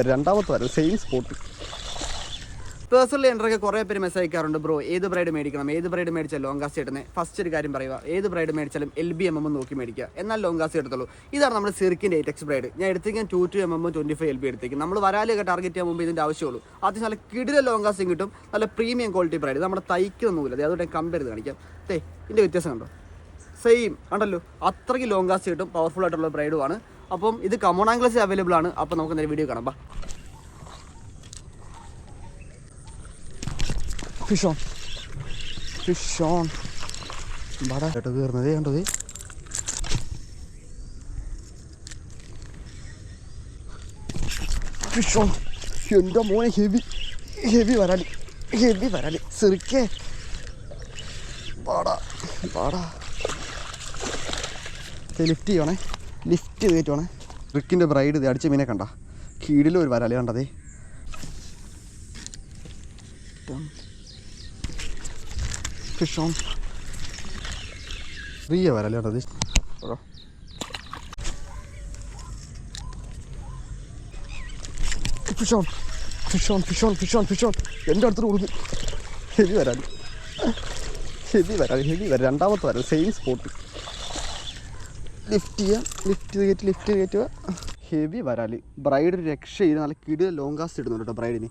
രണ്ടാമത്തെ വരും same spot personally എന്റെയൊക്കെ കുറേ പേര് മെസ്സേജ് അയക്കാറുണ്ട് ബ്രോ ഏത് ബ്രൈഡ് മേടിക്കണം? ഏത് ബ്രൈഡ് മേടിച്ചാൽ ലോങ്കാസ്റ്റ് കിട്ടുന്നത് ഫസ്റ്റ് ഒരു കാര്യം പറയുക. ഏത് ബ്രൈഡ് മേടിച്ചാലും എൽ ബി എം എം നോക്കി മേടിക്കുക. എന്നാൽ ലോങ്കാസ്റ്റ് എടുത്തുള്ളൂ. ഇതാണ് നമ്മുടെ സിർക്കിന്റെ എയ്റ്റക്സ് ബ്രൈഡ് ഞാൻ എടുത്തേക്കാൻ two two M M twenty five L B എടുത്തേക്കും. നമ്മൾ വരാലൊക്കെ ടാർഗറ്റ് ചെയ്യാൻ മുമ്പ് ഇതിന്റെ ആവശ്യമുള്ളൂ. അത്യാവശ്യം നല്ല കിടില ലോങ്കാസ്റ്റും കിട്ടും. നല്ല പ്രീമിയം ക്വാളിറ്റി ബ്രൈഡ് നമ്മുടെ തൈക്കൊന്നുമില്ല അത് അതുകൊണ്ട് കമ്പയർ ചെയ്ത് കാണിക്കാം. തേ ഇതിന്റെ വ്യത്യാസം കണ്ടോ? സെയിം കണ്ടല്ലോ? അത്രയ്ക്ക് ലോങ് കാസ്റ്റ് കിട്ടും. പവർഫുൾ ആയിട്ടുള്ള ബ്രൈഡുമാണ് അപ്പം ഇത് കമോൺ ആംഗ്ലസ് അവൈലബിൾ ആണ്. അപ്പം നമുക്ക് നേരെ വീഡിയോ കാണാം. ബാ. ഫിഷ് ഓൺ ഫിഷ് ഓൺ ബാടാ കേട്ടോ കയറുന്നതേ. കണ്ടത്. ഫിഷ് ഓൺ എന്റെ മോനെ ഹെവി ഹെവി വരാലി. ഹെവി വരാലി. സിറിക്കേ പാടാ പാടാ ലിഫ്റ്റ് ചെയ്യണേ. ലിഫ്റ്റ് ചെയ്ത് കയറ്റുവാണേ. റിക്കിന്റെ ബ്രൈഡ് ഇത് അടിച്ച മീനെ കണ്ട. കീഴിലും ഒരു വരാലേ കണ്ടതേ ഫിഷ് ഓൺ ചെറിയ വരാലേ കണ്ടത്. Fish on fish on fish on fish on fish on എന്റെ അടുത്ത് കൊടുക്കും ഹെവി വരാലി ഹെവി വരാലി ഹെവി വരാം രണ്ടാമത്തെ വരാം സെയിം സ്പോട്ട് ലിഫ്റ്റ് ചെയ്യുക ലിഫ്റ്റ് ചെയ്ത് കയറ്റി ലിഫ്റ്റ് ചെയ്ത് കയറ്റുക. ഹെവി വരാൽ. ബ്രൈഡ് രക്ഷ ചെയ്ത് നല്ല കിടിയ ലോങ് കാസ്റ്റ് ഇടുന്നുണ്ട് കേട്ടോ ബ്രൈഡിന്